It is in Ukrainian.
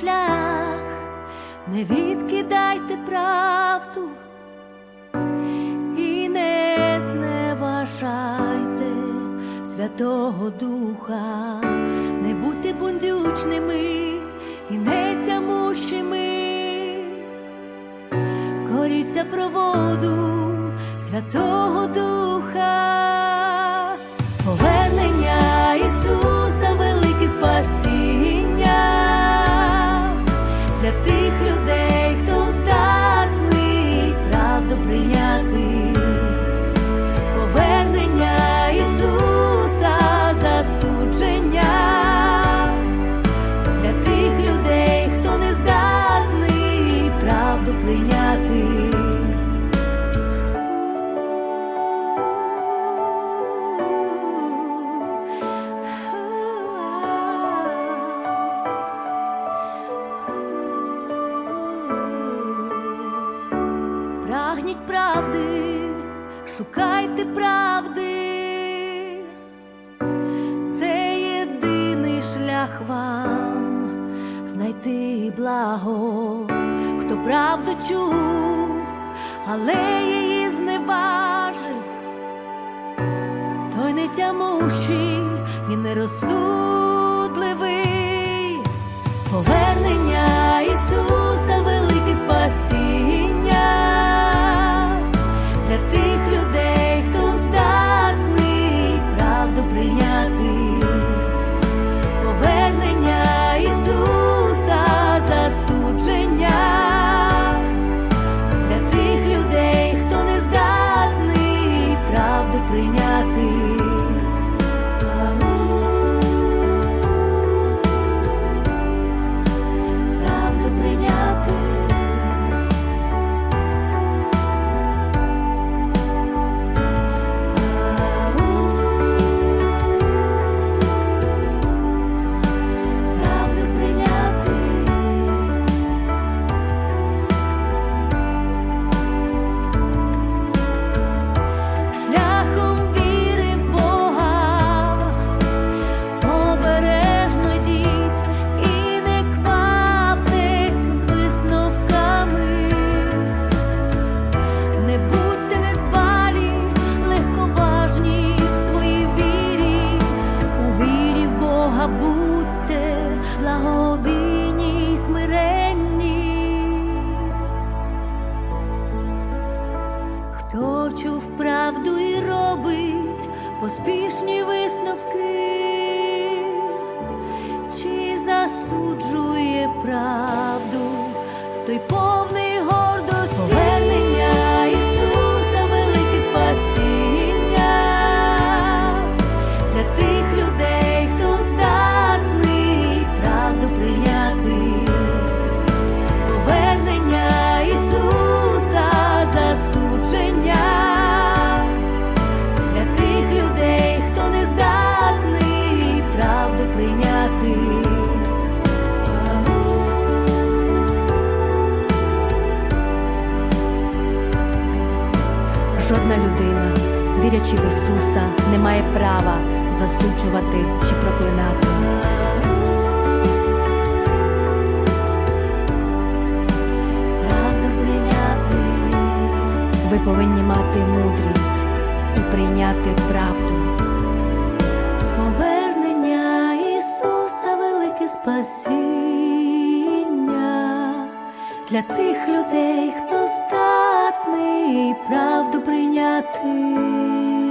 шлях, не відкидайте правду і не зневажайте Святого Духа, не будьте бундючними і не тямущими, коріться проводу Святого Духа, Прагніть правди, шукайте правди, це єдиний шлях вам знайти благо, хто правду чув, але її зневажив, той не тямущий і нерозсудливий, повернення Ісуса, Хто чув правду і робить поспішні висновки, чи засуджує правду, той повний вірячи в Ісуса, не має права засуджувати чи проклинати. Правду прийняти. Ви повинні мати мудрість і прийняти правду. Повернення Ісуса велике спасіння для тих людей, хто здатний правду прийняти.